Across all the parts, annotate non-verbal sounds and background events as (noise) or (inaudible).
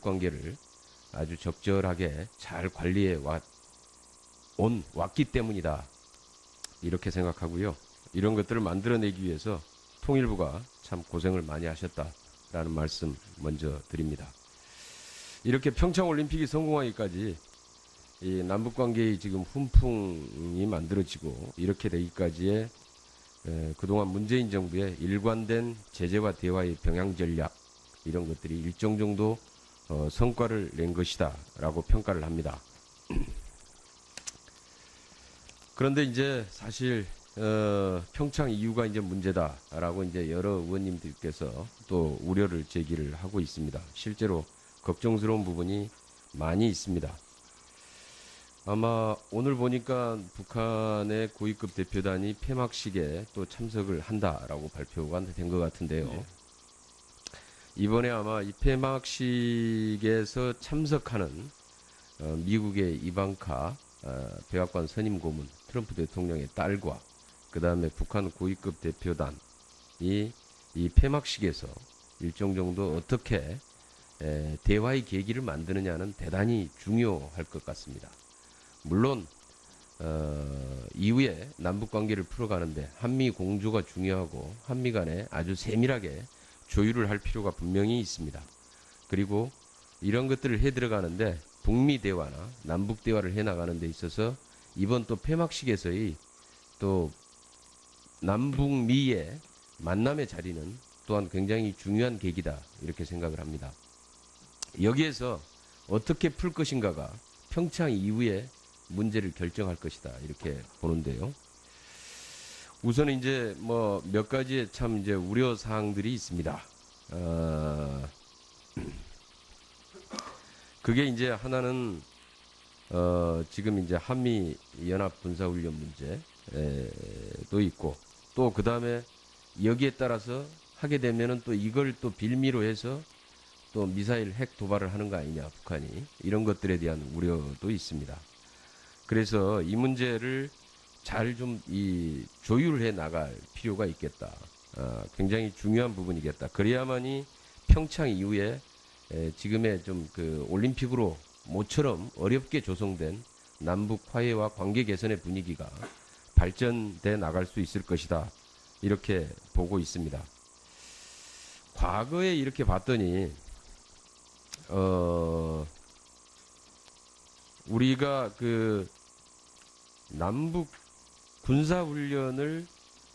남북 관계를 아주 적절하게 잘 관리해 왔, 온, 왔기 때문이다. 이렇게 생각하고요. 이런 것들을 만들어내기 위해서 통일부가 참 고생을 많이 하셨다라는 말씀 먼저 드립니다. 이렇게 평창 올림픽이 성공하기까지 이 남북 관계의 지금 훈풍이 만들어지고 이렇게 되기까지의 에, 그동안 문재인 정부의 일관된 제재와 대화의 병행 전략 이런 것들이 일정 정도 어, 성과를 낸 것이다 라고 평가를 합니다. (clears throat) 그런데 이제 사실 어, 평창 이후가 이제 문제다라고 이제 여러 의원님들께서 또 우려를 제기를 하고 있습니다. 실제로 걱정스러운 부분이 많이 있습니다. 아마 오늘 보니까 북한의 고위급 대표단이 폐막식에 또 참석을 한다라고 발표가 된 것 같은데요. 네. 이번에 아마 이 폐막식에서 참석하는 어, 미국의 이방카 어, 백악관 선임 고문 트럼프 대통령의 딸과 그 다음에 북한 고위급 대표단이 이 폐막식에서 일정 정도 어떻게 에, 대화의 계기를 만드느냐는 대단히 중요할 것 같습니다. 물론 어, 이후에 남북 관계를 풀어가는데 한미 공조가 중요하고 한미 간에 아주 세밀하게 조율을 할 필요가 분명히 있습니다. 그리고 이런 것들을 해 들어가는데 북미 대화나 남북 대화를 해 나가는 데 있어서 이번 또 폐막식에서의 또 남북미의 만남의 자리는 또한 굉장히 중요한 계기다 이렇게 생각을 합니다. 여기에서 어떻게 풀 것인가가 평창 이후에 문제를 결정할 것이다 이렇게 보는데요. 우선 이제 뭐 몇 가지의 참 이제 우려 사항들이 있습니다. 어, (clears throat) 그게 이제 하나는 어, 지금 이제 한미 연합 군사 훈련 문제도 있고 또 그 다음에 여기에 따라서 하게 되면은 또 이걸 또 빌미로 해서 또 미사일 핵 도발을 하는 거 아니냐 북한이 이런 것들에 대한 우려도 있습니다. 그래서 이 문제를 잘 좀 이 조율해 나갈 필요가 있겠다. 아, 굉장히 중요한 부분이겠다. 그래야만이 평창 이후에 에, 지금의 좀 그 올림픽으로 모처럼 어렵게 조성된 남북 화해와 관계 개선의 분위기가 발전돼 나갈 수 있을 것이다. 이렇게 보고 있습니다. 과거에 이렇게 봤더니 어 우리가 그 남북 군사 훈련을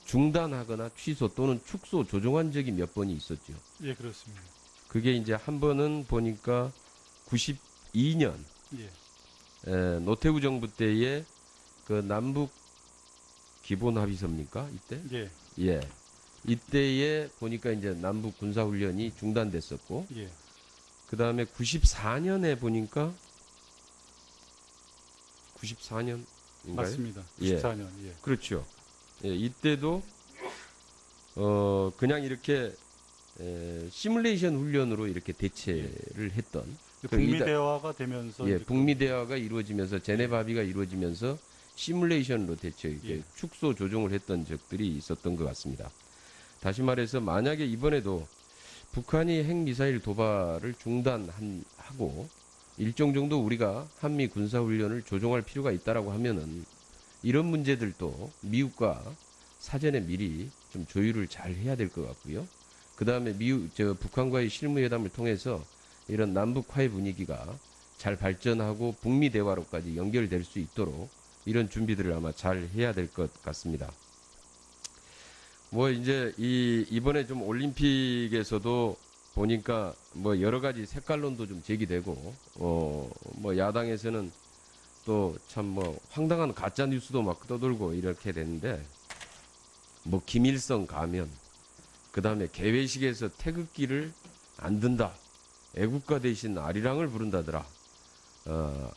중단하거나 취소 또는 축소 조정한 적이 몇 번이 있었죠. 예, 그렇습니다. 그게 이제 한 번은 보니까 92년 예, 에, 노태우 정부 때에 그 남북 기본 합의서입니까? 이때? 예, 예. 이때에 보니까 이제 남북 군사 훈련이 중단됐었고 예, 그 다음에 94년에 보니까 94년 인가요? 맞습니다. 예. 94년. 예. 그렇죠. 예, 이때도 어 그냥 이렇게 에, 시뮬레이션 훈련으로 이렇게 대체를 했던 그 북미 대화가 되면서 예, 북미 대화가 이루어지면서 제네바 합의가 이루어지면서 시뮬레이션으로 대체 이렇게 예. 축소 조정을 했던 적들이 있었던 것 같습니다. 다시 말해서 만약에 이번에도 북한이 핵 미사일 도발을 중단하고 일정 정도 우리가 한미 군사 훈련을 조정할 필요가 있다라고 하면은 이런 문제들도 미국과 사전에 미리 좀 조율을 잘 해야 될 것 같고요. 그 다음에 미국 저 북한과의 실무회담을 통해서 이런 남북 화해 분위기가 잘 발전하고 북미 대화로까지 연결될 수 있도록 이런 준비들을 아마 잘 해야 될 것 같습니다. 뭐 이제 이 이번에 좀 올림픽에서도 보니까 뭐 여러 가지 색깔론도 좀 제기되고 어 뭐 야당에서는 또 참 뭐 황당한 가짜 뉴스도 막 떠돌고 이렇게 됐는데 뭐 김일성 가면 그다음에 개회식에서 태극기를 안 든다. 애국가 대신 아리랑을 부른다더라. 어,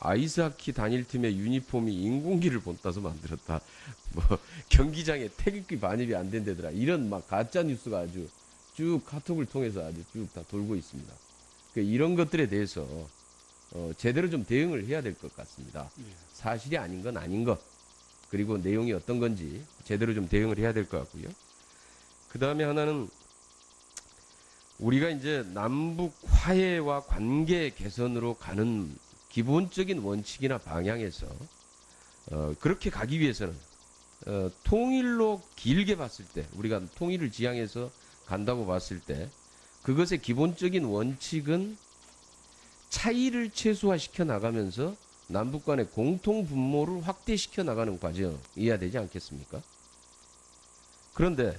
아이스하키 단일팀의 유니폼이 인공기를 본따서 만들었다. (laughs) 뭐 경기장에 태극기 반입이 안 된다더라. 이런 막 가짜 뉴스가 아주 쭉 카톡을 통해서 아주 쭉 다 돌고 있습니다. 그 이런 것들에 대해서 어, 제대로 좀 대응을 해야 될 것 같습니다. 예. 사실이 아닌 건 아닌 것 그리고 내용이 어떤 건지 제대로 좀 대응을 해야 될 것 같고요. 그 다음에 하나는 우리가 이제 남북 화해와 관계 개선으로 가는 기본적인 원칙이나 방향에서 어, 그렇게 가기 위해서는 어, 통일로 길게 봤을 때 우리가 통일을 지향해서 간다고 봤을 때 그것의 기본적인 원칙은 차이를 최소화시켜 나가면서 남북 간의 공통 분모를 확대시켜 나가는 과정이어야 되지 않겠습니까? 그런데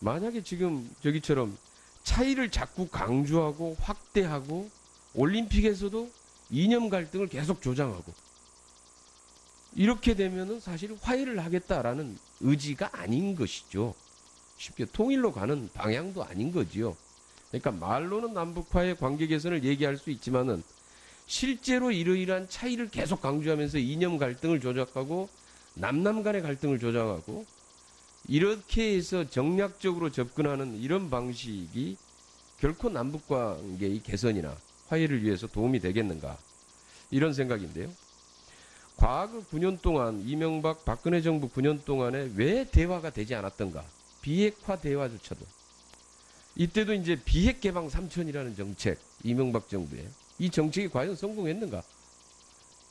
만약에 지금 저기처럼 차이를 자꾸 강조하고 확대하고 올림픽에서도 이념 갈등을 계속 조장하고 이렇게 되면은 사실 화해를 하겠다라는 의지가 아닌 것이죠. 쉽게 통일로 가는 방향도 아닌 거지요. 그러니까 말로는 남북 화해 관계 개선을 얘기할 수 있지만은 실제로 이러이러한 차이를 계속 강조하면서 이념 갈등을 조작하고 남남 간의 갈등을 조장하고 이렇게 해서 정략적으로 접근하는 이런 방식이 결코 남북 관계의 개선이나 화해를 위해서 도움이 되겠는가 이런 생각인데요. 과거 9년 동안 이명박 박근혜 정부 9년 동안에 왜 대화가 되지 않았던가 비핵화 대화조차도 이때도 이제 비핵 개방 3천이라는 정책 이명박 정부에 이 정책이 과연 성공했는가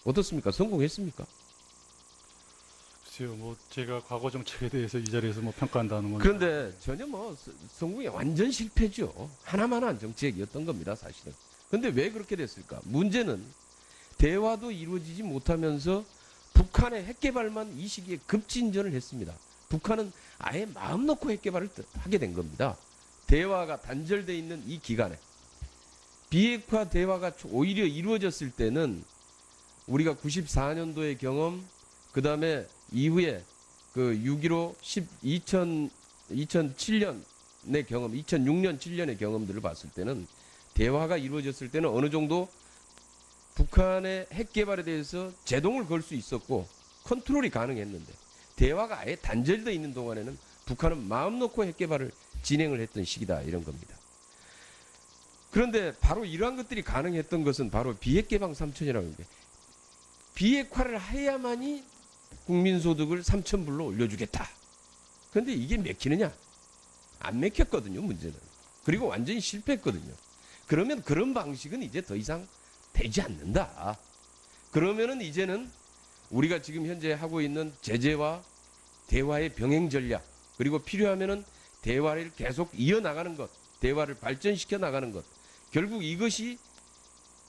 어떻습니까 성공했습니까 글쎄요, 뭐 제가 과거 정책에 대해서 이 자리에서 뭐 평가한다는 건 그런데 전혀 뭐 서- 성공이 완전 실패죠. 하나만한 정책이었던 겁니다, 사실은. 근데 왜 그렇게 됐을까? 문제는 대화도 이루어지지 못하면서 북한의 핵 개발만 이 시기에 급진전을 했습니다. 북한은 아예 마음 놓고 핵 개발을 뜨- 하게 된 겁니다. 대화가 단절돼 있는 이 기간에 비핵화 대화가 오히려 이루어졌을 때는 우리가 94년도의 경험, 그 다음에 이후에 그 6.15 10, 2000, 2007년의 경험, 2006년, 7년의 경험들을 봤을 때는 대화가 이루어졌을 때는 어느 정도 북한의 핵 개발에 대해서 제동을 걸 수 있었고 컨트롤이 가능했는데 대화가 아예 단절되어 있는 동안에는 북한은 마음 놓고 핵 개발을 진행을 했던 시기다 이런 겁니다. 그런데 바로 이러한 것들이 가능했던 것은 바로 비핵 개방 3천이라는 게 비핵화를 해야만이 국민소득을 3천 불로 올려주겠다. 그런데 이게 맥히느냐? 안 맥혔거든요, 문제는. 그리고 완전히 실패했거든요. 그러면 그런 방식은 이제 더 이상 되지 않는다. 그러면은 이제는 우리가 지금 현재 하고 있는 제재와 대화의 병행 전략, 그리고 필요하면은 대화를 계속 이어나가는 것, 대화를 발전시켜 나가는 것, 결국 이것이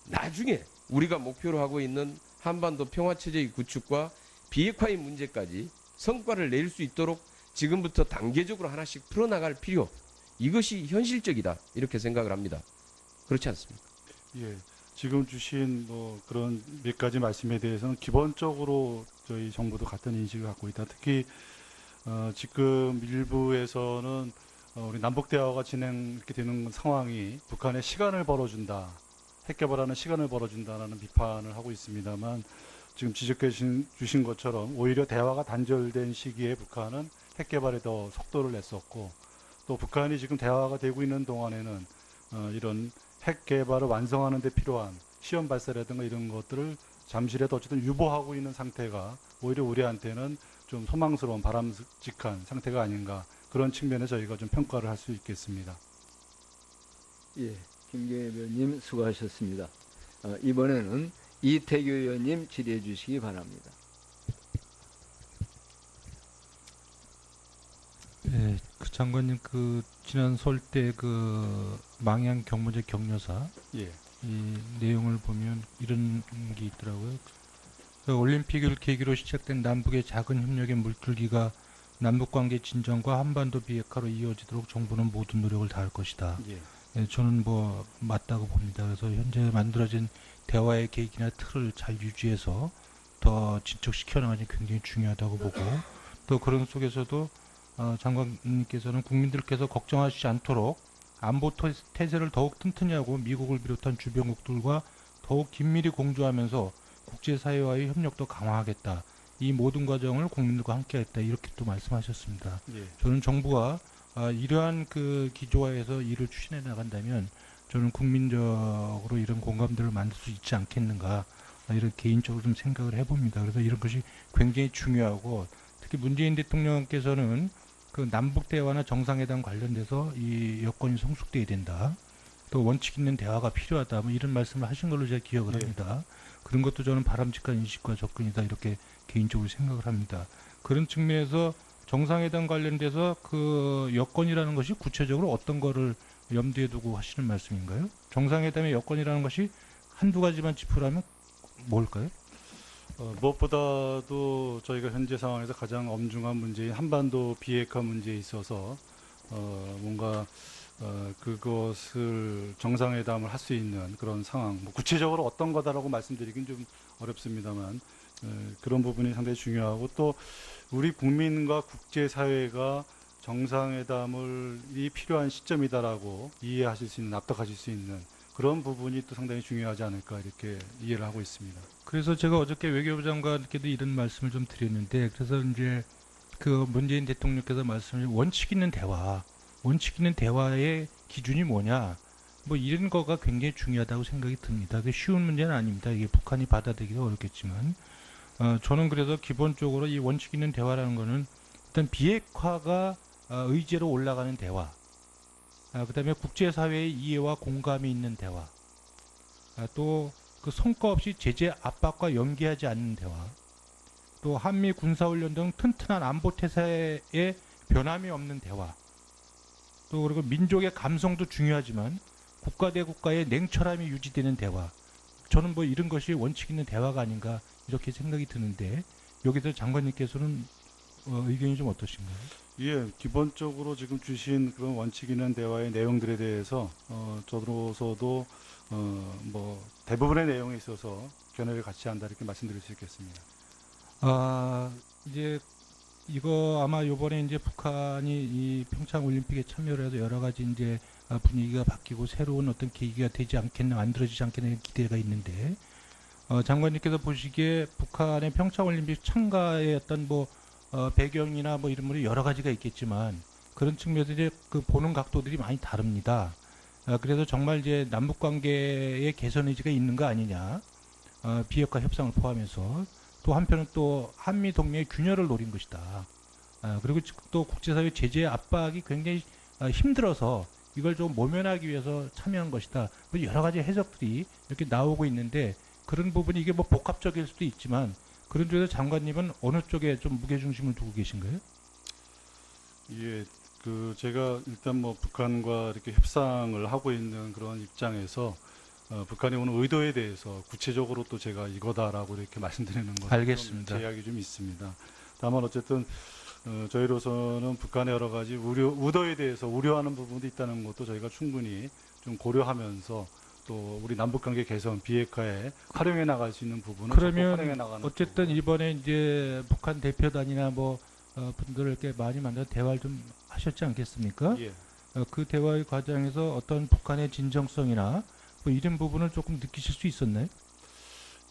나중에 우리가 목표로 하고 있는 한반도 평화체제의 구축과 비핵화의 문제까지 성과를 낼 수 있도록 지금부터 단계적으로 하나씩 풀어나갈 필요 이것이 현실적이다 이렇게 생각을 합니다. 그렇지 않습니까? 예, 지금 주신 뭐 그런 몇 가지 말씀에 대해서는 기본적으로 저희 정부도 같은 인식을 갖고 있다. 특히 어, 지금 일부에서는 어, 우리 남북 대화가 진행 이렇게 되는 상황이 북한의 시간을 벌어준다, 핵 개발하는 시간을 벌어준다라는 비판을 하고 있습니다만 지금 지적해 주신, 주신 것처럼 오히려 대화가 단절된 시기에 북한은 핵 개발에 더 속도를 냈었고 또 북한이 지금 대화가 되고 있는 동안에는 어, 이런 핵 개발을 완성하는 데 필요한 시험 발사라든가 이런 것들을 잠시라도 어쨌든 유보하고 있는 상태가 오히려 우리한테는 좀 소망스러운 바람직한 상태가 아닌가 그런 측면에 저희가 좀 평가를 할 수 있겠습니다. 예, 김경애 의원님 수고하셨습니다. 어, 이번에는 이태규 의원님 질의해 주시기 바랍니다. 예, 그 장관님 그 지난 설 때 그 망양 경무제 격려사 예, 이 내용을 보면 이런 게 있더라고요. 그 올림픽을 계기로 시작된 남북의 작은 협력의 물줄기가 남북 관계 진정과 한반도 비핵화로 이어지도록 정부는 모든 노력을 다할 것이다. 예, 예, 저는 뭐 맞다고 봅니다. 그래서 현재 만들어진 대화의 계기나 틀을 잘 유지해서 더 진척시켜 나가는 게 굉장히 중요하다고 보고 또 그런 속에서도 어, 장관님께서는 국민들께서 걱정하시지 않도록 안보 토- 태세를 더욱 튼튼히 하고 미국을 비롯한 주변국들과 더욱 긴밀히 공조하면서 국제사회와의 협력도 강화하겠다. 이 모든 과정을 국민들과 함께하겠다. 이렇게 또 말씀하셨습니다. 예, 저는 정부가 아, 이러한 그 기조화에서 일을 추진해 나간다면 저는 국민적으로 이런 공감대를 만들 수 있지 않겠는가 아, 이런 개인적으로 좀 생각을 해봅니다. 그래서 이런 것이 굉장히 중요하고 특히 문재인 대통령께서는 그 남북 대화나 정상회담 관련돼서 이 여건이 성숙돼야 된다. 또 원칙 있는 대화가 필요하다. 뭐 이런 말씀을 하신 걸로 제가 기억을 예. 합니다. 그런 것도 저는 바람직한 인식과 접근이다 이렇게 개인적으로 생각을 합니다. 그런 측면에서 정상회담 관련돼서 그 여건이라는 것이 구체적으로 어떤 거를 염두에 두고 하시는 말씀인가요? 정상회담의 여건이라는 것이 한두 가지만 짚으라면 뭘까요? 어, 무엇보다도 저희가 현재 상황에서 가장 엄중한 문제인 한반도 비핵화 문제에 있어서 어, 뭔가 어, 그것을 정상회담을 할 수 있는 그런 상황, 뭐 구체적으로 어떤 거다라고 말씀드리긴 좀 어렵습니다만 어, 그런 부분이 상당히 중요하고 또 우리 국민과 국제사회가 정상회담을 이 필요한 시점이다라고 이해하실 수 있는, 납득하실 수 있는 그런 부분이 또 상당히 중요하지 않을까 이렇게 이해를 하고 있습니다. 그래서 제가 어저께 외교부 장관께도 이런 말씀을 좀 드렸는데 그래서 이제 그 문재인 대통령께서 말씀을 원칙 있는 대화, 원칙 있는 대화의 기준이 뭐냐, 뭐 이런 거가 굉장히 중요하다고 생각이 듭니다. 그게 쉬운 문제는 아닙니다. 이게 북한이 받아들이기가 어렵겠지만, 어, 저는 그래서 기본적으로 이 원칙 있는 대화라는 거는 일단 비핵화가 어, 의제로 올라가는 대화, 아, 그 다음에 국제사회의 이해와 공감이 있는 대화, 아, 또그 성과 없이 제재 압박과 연계하지 않는 대화, 또 한미 군사훈련 등 튼튼한 안보 태세에 변함이 없는 대화, 또 그리고 민족의 감성도 중요하지만 국가 대 국가의 냉철함이 유지되는 대화. 저는 뭐 이런 것이 원칙 있는 대화가 아닌가 이렇게 생각이 드는데 여기서 장관님께서는 어, 의견이 좀 어떠신가요? 예, 기본적으로 지금 주신 그런 원칙 있는 대화의 내용들에 대해서 어, 저로서도 어, 뭐 대부분의 내용에 있어서 견해를 같이 한다 이렇게 말씀드릴 수 있겠습니다. 아 이제 이거 아마 요번에 이제 북한이 이 평창 올림픽에 참여를 해서 여러 가지 이제 아, 분위기가 바뀌고 새로운 어떤 계기가 되지 않겠나 만들어지지 않겠나 기대가 있는데 어, 장관님께서 보시기에 북한의 평창 올림픽 참가의 어떤 뭐 어, 배경이나 뭐 이런 분이 여러 가지가 있겠지만 그런 측면에서 이제 그 보는 각도들이 많이 다릅니다. 아, 그래서 정말 이제 남북 관계의 개선 의지가 있는 거 아니냐 어, 비핵화 협상을 포함해서 또 한편은 또 한미 동맹의 균열을 노린 것이다. 아, 그리고 지- 또 국제사회 제재 압박이 굉장히 아, 힘들어서 이걸 좀 모면하기 위해서 참여한 것이다. 뭐 여러 가지 해석들이 이렇게 나오고 있는데 그런 부분이 이게 뭐 복합적일 수도 있지만 그런 쪽에서 장관님은 어느 쪽에 좀 무게중심을 두고 계신가요? 예, 그 제가 일단 뭐 북한과 이렇게 협상을 하고 있는 그런 입장에서 어, 북한이 오는 의도에 대해서 구체적으로 또 제가 이거다라고 이렇게 (laughs) 말씀드리는 것은 알겠습니다. 좀 제약이 좀 있습니다. 다만 어쨌든 어, 저희로서는 북한의 여러 가지 우려, 의도에 대해서 우려하는 부분도 있다는 것도 저희가 충분히 좀 고려하면서 또 우리 남북 관계 개선 비핵화에 활용해 나갈 수 있는 부분은 그러면 어쨌든 쪽으로. 이번에 이제 북한 대표단이나 뭐 어, 분들을 이렇게 많이 만나 대화를 좀 하셨지 않겠습니까? 예. 어, 그 대화의 과정에서 어떤 북한의 진정성이나 뭐 이런 부분을 조금 느끼실 수 있었나요?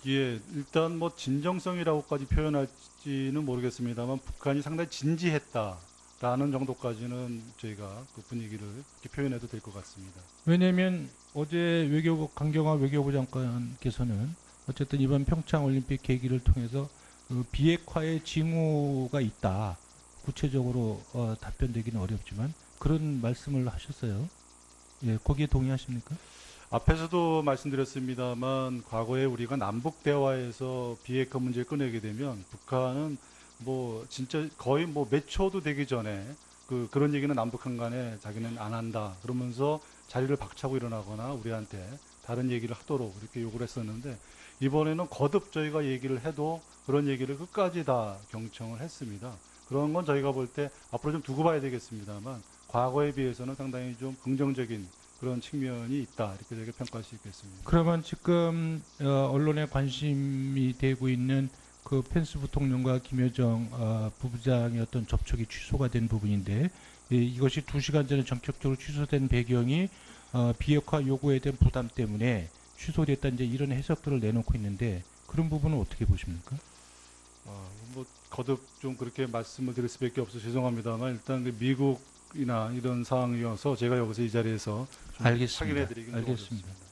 예, 일단 뭐 진정성이라고까지 표현할지는 모르겠습니다만 북한이 상당히 진지했다 라는 정도까지는 저희가 그 분위기를 이렇게 표현해도 될 것 같습니다. 왜냐하면 어제 외교부 강경화 외교부 장관께서는 어쨌든 이번 평창 올림픽 계기를 통해서 그 비핵화의 징후가 있다. 구체적으로 어, 답변되기는 어렵지만 그런 말씀을 하셨어요. 예, 거기에 동의하십니까? 앞에서도 말씀드렸습니다만 과거에 우리가 남북 대화에서 비핵화 문제를 꺼내게 되면 북한은 뭐 진짜 거의 뭐 몇 초도 되기 전에 그 그런 얘기는 남북한 간에 자기는 안 한다 그러면서 자리를 박차고 일어나거나 우리한테 다른 얘기를 하도록 이렇게 요구를 했었는데 이번에는 거듭 저희가 얘기를 해도 그런 얘기를 끝까지 다 경청을 했습니다. 그런 건 저희가 볼 때 앞으로 좀 두고 봐야 되겠습니다만 과거에 비해서는 상당히 좀 긍정적인 그런 측면이 있다 이렇게 저희가 평가할 수 있겠습니다. 그러면 지금 어, 언론에 관심이 되고 있는 그 펜스 부통령과 김여정 어, 부부장의 어떤 접촉이 취소가 된 부분인데 예, 이것이 두 시간 전에 전격적으로 취소된 배경이 어, 비핵화 요구에 대한 부담 때문에 취소됐다 이제 이런 해석들을 내놓고 있는데 그런 부분은 어떻게 보십니까? 아, 뭐 거듭 좀 그렇게 말씀을 드릴 수밖에 없어 죄송합니다만 일단 그 미국이나 이런 상황이어서 제가 여기서 이 자리에서. 확인해 드리긴 좀 알겠습니다.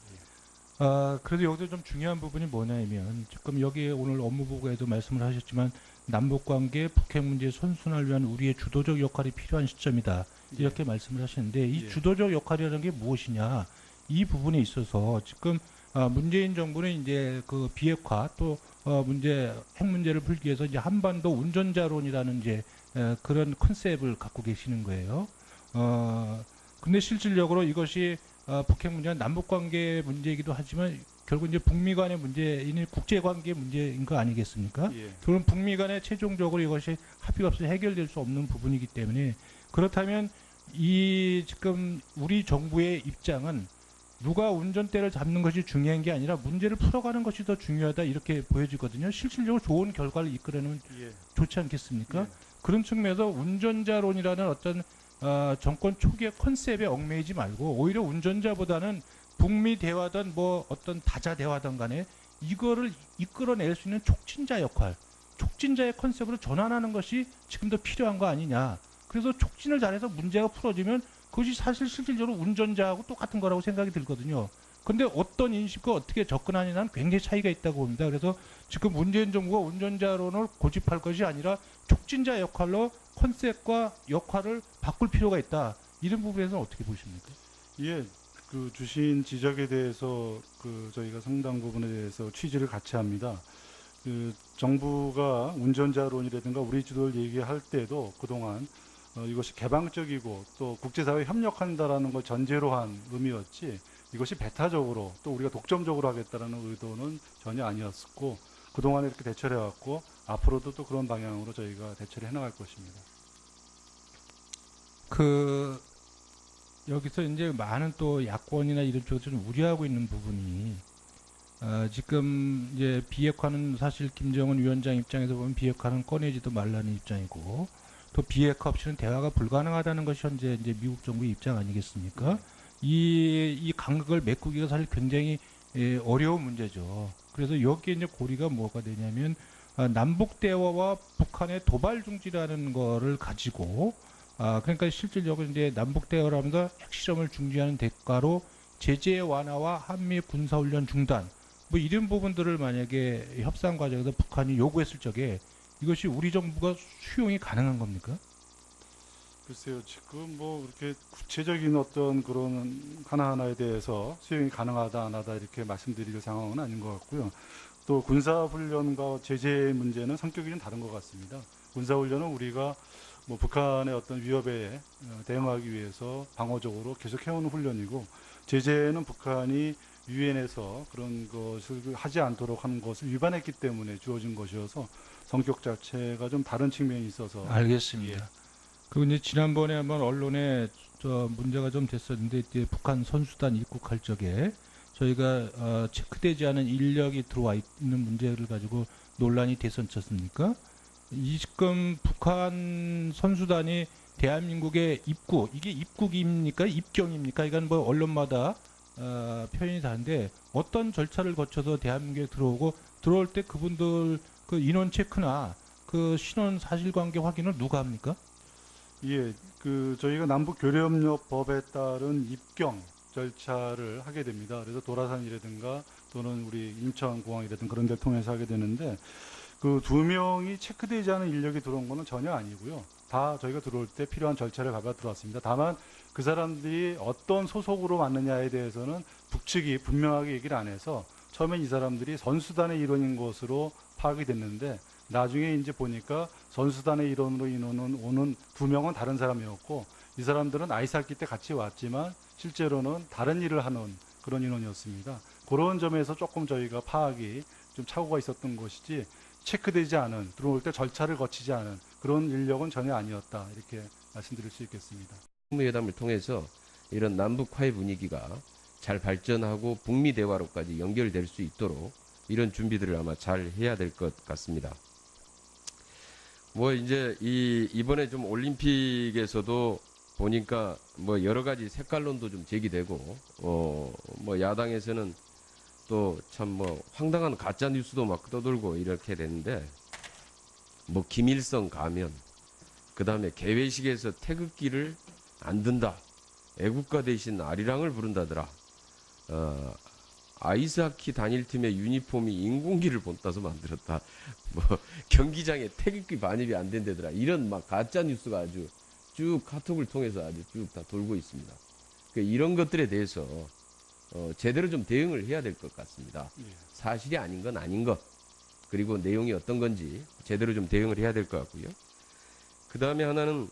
예. 아, 그래도 여기서 좀 중요한 부분이 뭐냐면 지금 여기 오늘 업무 보고에도 말씀을 하셨지만 남북 관계, 북핵 문제 선순환을 위한 우리의 주도적 역할이 필요한 시점이다. 이렇게 말씀을 하시는데 이 예. 주도적 역할이라는 게 무엇이냐? 이 부분에 있어서 지금 아, 문재인 정부는 이제 그 비핵화 또 어, 문제 핵 문제를 풀기 위해서 이제 한반도 운전자론이라는 이제 에, 그런 컨셉을 갖고 계시는 거예요. 어, 근데 실질적으로 이것이 어, 북핵 문제는 남북 관계 문제이기도 하지만 결국 이제 북미 간의 문제인 국제 관계 문제인 거 아니겠습니까? 예. 그럼 북미 간에 최종적으로 이것이 합의가 없이 해결될 수 없는 부분이기 때문에 그렇다면 이 지금 우리 정부의 입장은 누가 운전대를 잡는 것이 중요한 게 아니라 문제를 풀어가는 것이 더 중요하다 이렇게 보여지거든요. 실질적으로 좋은 결과를 이끌어내면 예. 좋지 않겠습니까? 예. 그런 측면에서 운전자론이라는 어떤 어, 정권 초기의 컨셉에 얽매이지 말고 오히려 운전자보다는 북미 대화든 뭐 어떤 다자 대화든 간에 이거를 이끌어낼 수 있는 촉진자 역할, 촉진자의 컨셉으로 전환하는 것이 지금 더 필요한 거 아니냐. 그래서 촉진을 잘해서 문제가 풀어지면 그것이 사실 실질적으로 운전자하고 똑같은 거라고 생각이 들거든요. 근데 어떤 인식과 어떻게 접근하느냐는 굉장히 차이가 있다고 봅니다. 그래서 지금 문재인 정부가 운전자론을 고집할 것이 아니라 촉진자 역할로 컨셉과 역할을 바꿀 필요가 있다. 이런 부분에서는 어떻게 보십니까? 예, 그 주신 지적에 대해서 그 저희가 상당 부분에 대해서 취지를 같이 합니다. 그 정부가 운전자론이라든가 우리 주도를 얘기할 때도 그동안 어, 이것이 개방적이고 또 국제사회 협력한다라는 걸 전제로 한 의미였지 이것이 배타적으로 또 우리가 독점적으로 하겠다라는 의도는 전혀 아니었고 그동안에 이렇게 대처를 해왔고 앞으로도 또 그런 방향으로 저희가 대처를 해나갈 것입니다. 그 여기서 이제 많은 또 야권이나 이런 쪽에서 좀 우려하고 있는 부분이 어, 지금 이제 비핵화는 사실 김정은 위원장 입장에서 보면 비핵화는 꺼내지도 말라는 입장이고 또 비핵화 없이는 대화가 불가능하다는 것이 현재 이제 미국 정부의 입장 아니겠습니까? 이, 이 간극을 메꾸기가 사실 굉장히 예, 어려운 문제죠. 그래서 여기에 이제 고리가 뭐가 되냐면 아, 남북 대화와 북한의 도발 중지라는 거를 가지고 아, 그러니까 실질적으로 이제 남북 대화라면서 핵실험을 중지하는 대가로 제재 완화와 한미 군사훈련 중단 뭐 이런 부분들을 만약에 협상 과정에서 북한이 요구했을 적에 이것이 우리 정부가 수용이 가능한 겁니까? 글쎄요, 지금 뭐 이렇게 구체적인 어떤 그런 하나하나에 대해서 수용이 가능하다, 안 하다 이렇게 말씀드릴 상황은 아닌 것 같고요. 또 군사훈련과 제재 문제는 성격이 좀 다른 것 같습니다. 군사훈련은 우리가 뭐 북한의 어떤 위협에 어, 대응하기 위해서 방어적으로 계속 해오는 훈련이고, 제재는 북한이 유엔에서 그런 것을 하지 않도록 하는 것을 위반했기 때문에 주어진 것이어서 성격 자체가 좀 다른 측면이 있어서 알겠습니다. 그리고 이제 지난번에 한번 언론에 저 문제가 좀 됐었는데 이때 북한 선수단 입국할 적에 저희가 어, 체크되지 않은 인력이 들어와 있는 문제를 가지고 논란이 됐었습니까? 이 지금 북한 선수단이 대한민국에 입국 이게 입국입니까 입경입니까? 이건 뭐 언론마다 어, 표현이 다른데 어떤 절차를 거쳐서 대한민국에 들어오고 들어올 때 그분들 그 인원 체크나 그 신원 사실관계 확인을 누가 합니까? 예, 그 저희가 남북 교류협력법에 따른 입경 절차를 하게 됩니다. 그래서 도라산이라든가 또는 우리 인천공항이라든가 그런 데 통해서 하게 되는데 그 두 명이 체크되지 않은 인력이 들어온 거는 전혀 아니고요. 다 저희가 들어올 때 필요한 절차를 밟아 들어왔습니다. 다만 그 사람들이 어떤 소속으로 왔느냐에 대해서는 북측이 분명하게 얘기를 안 해서 처음엔 이 사람들이 선수단의 일원인 것으로 파악이 됐는데 나중에 이제 보니까 선수단의 일원으로 인원은 오는 두 명은 다른 사람이었고 이 사람들은 아이스하키 때 같이 왔지만 실제로는 다른 일을 하는 그런 인원이었습니다. 그런 점에서 조금 저희가 파악이 좀 착오가 있었던 것이지 체크되지 않은 들어올 때 절차를 거치지 않은 그런 인력은 전혀 아니었다 이렇게 말씀드릴 수 있겠습니다. 국무회담을 통해서 이런 남북 화해 분위기가 잘 발전하고 북미 대화로까지 연결될 수 있도록 이런 준비들을 아마 잘 해야 될 것 같습니다. 뭐 이제 이 이번에 좀 올림픽에서도 보니까 뭐 여러 가지 색깔론도 좀 제기되고 어 뭐 야당에서는 또 참 뭐 황당한 가짜 뉴스도 막 떠돌고 이렇게 됐는데 뭐 김일성 가면 그 다음에 개회식에서 태극기를 안 든다. 애국가 대신 아리랑을 부른다더라. 어, 아이스하키 단일팀의 유니폼이 인공기를 본따서 만들었다. (laughs) 뭐 경기장에 태극기 반입이 안 된다더라. 이런 막 가짜 뉴스가 아주 쭉 카톡을 통해서 아주 쭉 다 돌고 있습니다. 그 이런 것들에 대해서 어, 제대로 좀 대응을 해야 될 것 같습니다. 예. 사실이 아닌 건 아닌 것 그리고 내용이 어떤 건지 제대로 좀 대응을 해야 될 것 같고요. 그 다음에 하나는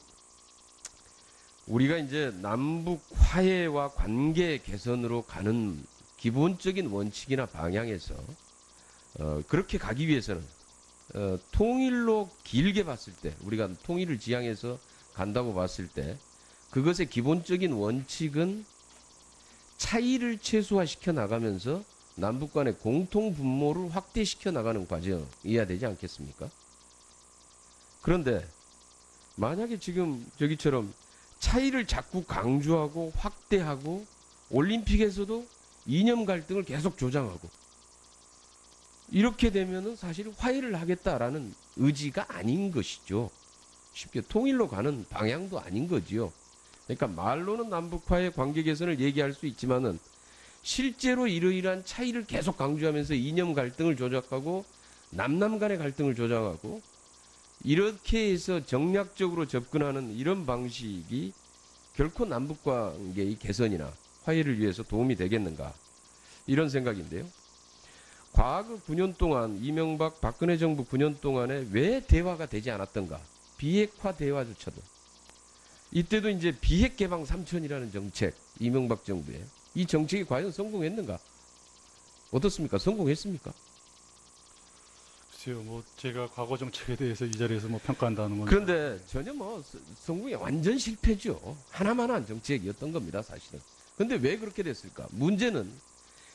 우리가 이제 남북 화해와 관계 개선으로 가는 기본적인 원칙이나 방향에서 어, 그렇게 가기 위해서는 어, 통일로 길게 봤을 때 우리가 통일을 지향해서 간다고 봤을 때 그것의 기본적인 원칙은 차이를 최소화시켜 나가면서 남북 간의 공통 분모를 확대시켜 나가는 과정이어야 되지 않겠습니까? 그런데 만약에 지금 저기처럼 차이를 자꾸 강조하고 확대하고 올림픽에서도 이념 갈등을 계속 조장하고 이렇게 되면은 사실 화해를 하겠다라는 의지가 아닌 것이죠. 쉽게 통일로 가는 방향도 아닌 거지요. 그러니까 말로는 남북 화해 관계 개선을 얘기할 수 있지만은 실제로 이러이러한 차이를 계속 강조하면서 이념 갈등을 조작하고 남남 간의 갈등을 조장하고 이렇게 해서 정략적으로 접근하는 이런 방식이 결코 남북 관계의 개선이나 화해를 위해서 도움이 되겠는가? 이런 생각인데요. 과거 9년 동안 이명박 박근혜 정부 9년 동안에 왜 대화가 되지 않았던가? 비핵화 대화조차도 이때도 이제 비핵 개방 3천이라는 정책 이명박 정부에 이 정책이 과연 성공했는가 어떻습니까 성공했습니까 글쎄요, 뭐 제가 과거 정책에 대해서 이 자리에서 뭐 평가한다는 건 그런데 전혀 뭐 서- 성공이 완전 실패죠. 하나만한 정책이었던 겁니다, 사실은. 근데 왜 그렇게 됐을까? 문제는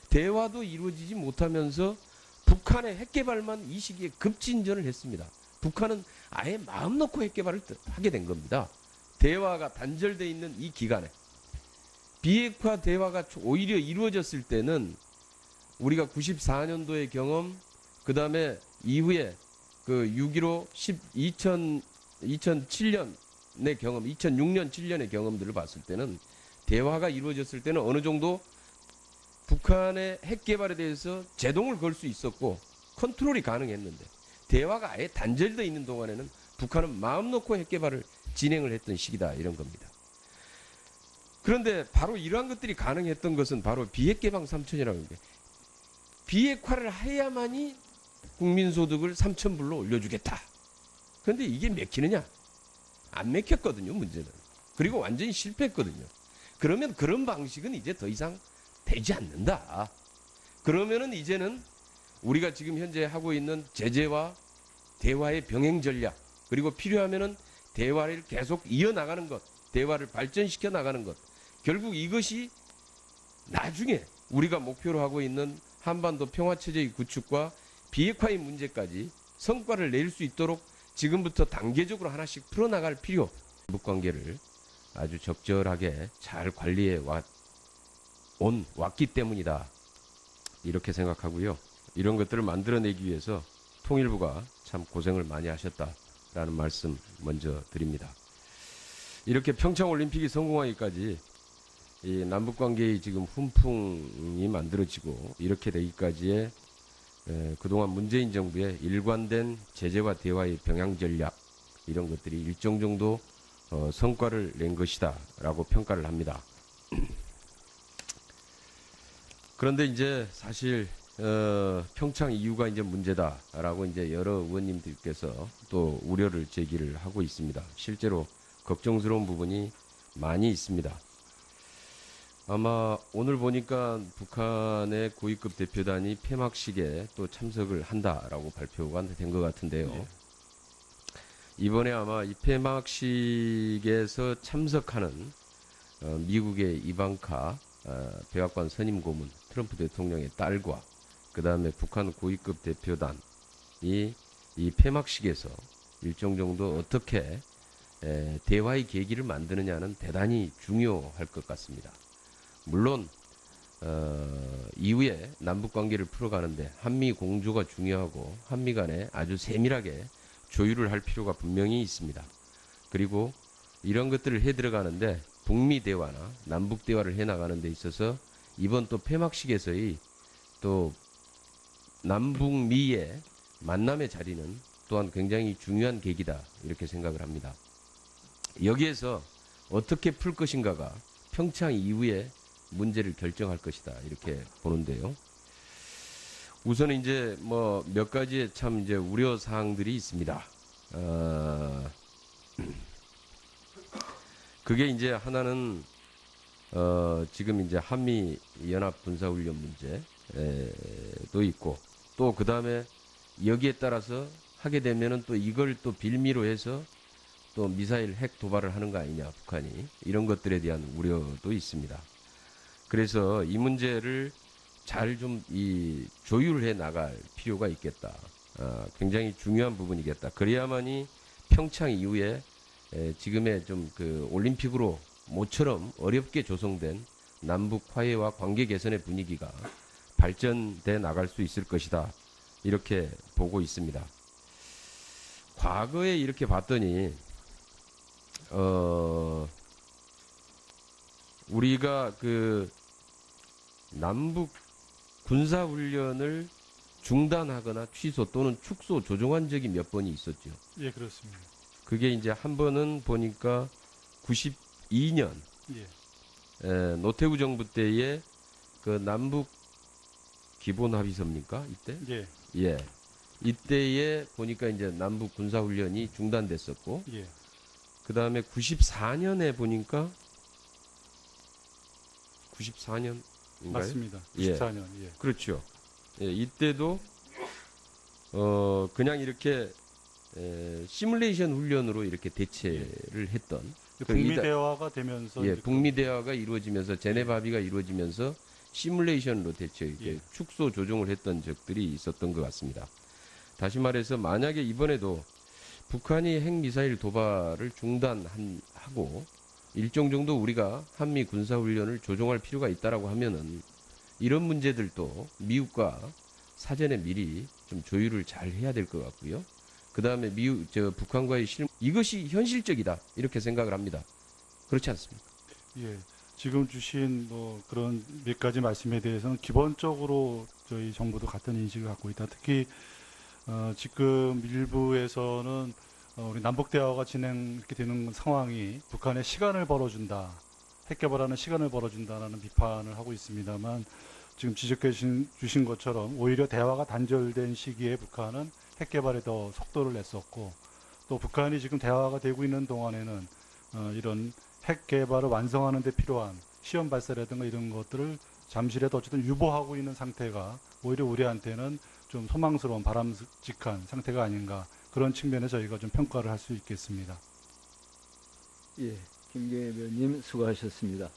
대화도 이루어지지 못하면서 북한의 핵 개발만 이 시기에 급진전을 했습니다. 북한은 아예 마음 놓고 핵 개발을 뜨- 하게 된 겁니다. 대화가 단절돼 있는 이 기간에 비핵화 대화가 오히려 이루어졌을 때는 우리가 94년도의 경험, 그 다음에 이후에 그 6.15 10, 2000, 2007년의 경험, 2006년, 7년의 경험들을 봤을 때는 대화가 이루어졌을 때는 어느 정도 북한의 핵 개발에 대해서 제동을 걸 수 있었고 컨트롤이 가능했는데 대화가 아예 단절되어 있는 동안에는 북한은 마음 놓고 핵 개발을 진행을 했던 시기다 이런 겁니다. 그런데 바로 이러한 것들이 가능했던 것은 바로 비핵 개방 3천이라는 게 비핵화를 해야만이 국민소득을 3천 불로 올려주겠다. 그런데 이게 맥히느냐? 안 맥혔거든요, 문제는. 그리고 완전히 실패했거든요. 그러면 그런 방식은 이제 더 이상 되지 않는다. 그러면은 이제는 우리가 지금 현재 하고 있는 제재와 대화의 병행 전략, 그리고 필요하면은 대화를 계속 이어나가는 것, 대화를 발전시켜 나가는 것, 결국 이것이 나중에 우리가 목표로 하고 있는 한반도 평화체제의 구축과 비핵화의 문제까지 성과를 낼 수 있도록 지금부터 단계적으로 하나씩 풀어나갈 필요, 북 관계를 아주 적절하게 잘 관리해 왔, 온, 왔기 때문이다. 이렇게 생각하고요. 이런 것들을 만들어내기 위해서 통일부가 참 고생을 많이 하셨다 라는 말씀 먼저 드립니다. 이렇게 평창 올림픽이 성공하기까지 이 남북 관계의 지금 훈풍이 만들어지고 이렇게 되기까지의 에, 그동안 문재인 정부의 일관된 제재와 대화의 병양 전략 이런 것들이 일정 정도 어, 성과를 낸 것이다 라고 평가를 합니다. (clears throat) 그런데 이제 사실 어, 평창 이후가 이제 문제다라고 이제 여러 의원님들께서 또 우려를 제기를 하고 있습니다. 실제로 걱정스러운 부분이 많이 있습니다. 아마 오늘 보니까 북한의 고위급 대표단이 폐막식에 또 참석을 한다라고 발표가 된 것 같은데요. 네. 이번에 아마 이 폐막식에서 참석하는 어, 미국의 이방카 어, 백악관 선임 고문 트럼프 대통령의 딸과 그 다음에 북한 고위급 대표단이 이 폐막식에서 일정 정도 어떻게 에, 대화의 계기를 만드느냐는 대단히 중요할 것 같습니다. 물론 어, 이후에 남북 관계를 풀어가는데 한미 공조가 중요하고 한미 간에 아주 세밀하게 조율을 할 필요가 분명히 있습니다. 그리고 이런 것들을 해 들어가는데 북미 대화나 남북 대화를 해 나가는 데 있어서 이번 또 폐막식에서의 또 남북미의 만남의 자리는 또한 굉장히 중요한 계기다 이렇게 생각을 합니다. 여기에서 어떻게 풀 것인가가 평창 이후에 문제를 결정할 것이다 이렇게 보는데요. 우선 이제 뭐 몇 가지의 참 이제 우려 사항들이 있습니다. 어, (clears throat) 그게 이제 하나는 어, 지금 이제 한미 연합 군사훈련 문제도 있고 또 그 다음에 여기에 따라서 하게 되면은 또 이걸 또 빌미로 해서 또 미사일 핵 도발을 하는 거 아니냐 북한이 이런 것들에 대한 우려도 있습니다. 그래서 이 문제를 잘 좀 이 조율해 나갈 필요가 있겠다. 아, 굉장히 중요한 부분이겠다. 그래야만이 평창 이후에 에, 지금의 좀 그 올림픽으로 모처럼 어렵게 조성된 남북 화해와 관계 개선의 분위기가 발전돼 나갈 수 있을 것이다. 이렇게 보고 있습니다. 과거에 이렇게 봤더니 어 우리가 그 남북 군사 훈련을 중단하거나 취소 또는 축소 조정한 적이 몇 번이 있었죠. 예, 그렇습니다. 그게 이제 한 번은 보니까 92년 예, 에, 노태우 정부 때에 그 남북 기본 합의서입니까? 이때? 예, 예. 이때에 보니까 이제 남북 군사 훈련이 중단됐었고 예, 그 다음에 94년에 보니까 94년인가요? 맞습니다. 예. 94년. 예, 그렇죠. 예, 이때도 어 그냥 이렇게 에, 시뮬레이션 훈련으로 이렇게 대체를 했던 북미 대화가 되면서 예, 북미 대화가 이루어지면서 제네바 합의가 이루어지면서 시뮬레이션으로 대체 이렇게 예. 축소 조정을 했던 적들이 있었던 것 같습니다. 다시 말해서 만약에 이번에도 북한이 핵 미사일 도발을 중단하고 일정 정도 우리가 한미 군사 훈련을 조정할 필요가 있다라고 하면은 이런 문제들도 미국과 사전에 미리 좀 조율을 잘 해야 될 것 같고요. 그 다음에 미국 저 북한과의 실 이것이 현실적이다 이렇게 생각을 합니다. 그렇지 않습니까? 예, 지금 주신 뭐 그런 몇 가지 말씀에 대해서는 기본적으로 저희 정부도 같은 인식을 갖고 있다. 특히 어, 지금 일부에서는 어, 우리 남북 대화가 진행 이렇게 되는 상황이 북한에 시간을 벌어준다, 핵 개발하는 시간을 벌어준다라는 비판을 하고 있습니다만 지금 지적해 주신, 주신 것처럼 오히려 대화가 단절된 시기에 북한은 핵 개발에 더 속도를 냈었고 또 북한이 지금 대화가 되고 있는 동안에는 어, 이런 핵 개발을 완성하는 데 필요한 시험 발사라든가 이런 것들을 잠시라도 어쨌든 유보하고 있는 상태가 오히려 우리한테는 좀 소망스러운 바람직한 상태가 아닌가 그런 측면에 저희가 좀 평가를 할 수 있겠습니다. 예, 김경애 의원님 수고하셨습니다.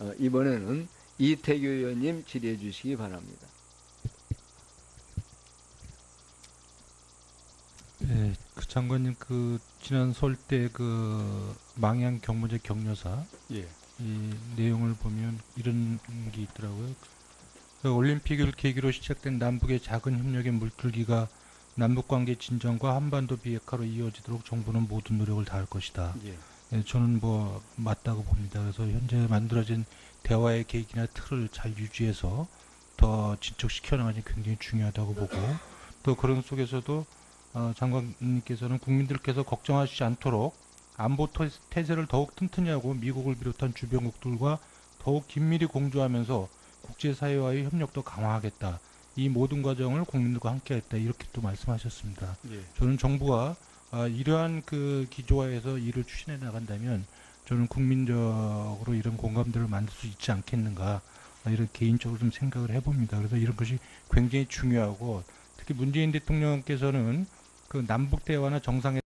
어, 이번에는 이태규 의원님 질의해 주시기 바랍니다. 예, 그 장관님 그 지난 설 때 그 망양 경무제 격려사 예, 이 내용을 보면 이런 게 있더라고요. 그 올림픽을 계기로 시작된 남북의 작은 협력의 물줄기가 남북 관계 진정과 한반도 비핵화로 이어지도록 정부는 모든 노력을 다할 것이다. 예, 예, 저는 뭐 맞다고 봅니다. 그래서 현재 만들어진 대화의 계기나 틀을 잘 유지해서 더 진척시켜 나가는 게 굉장히 중요하다고 보고 또 그런 속에서도 어, 장관님께서는 국민들께서 걱정하시지 않도록 안보 토- 태세를 더욱 튼튼히 하고 미국을 비롯한 주변국들과 더욱 긴밀히 공조하면서 국제사회와의 협력도 강화하겠다. 이 모든 과정을 국민들과 함께했다. 이렇게 또 말씀하셨습니다. 예, 저는 정부가 아, 이러한 그 기조화에서 일을 추진해 나간다면 저는 국민적으로 이런 공감대를 만들 수 있지 않겠는가 아, 이런 개인적으로 좀 생각을 해봅니다. 그래서 이런 것이 굉장히 중요하고 특히 문재인 대통령께서는 그 남북 대화나 정상회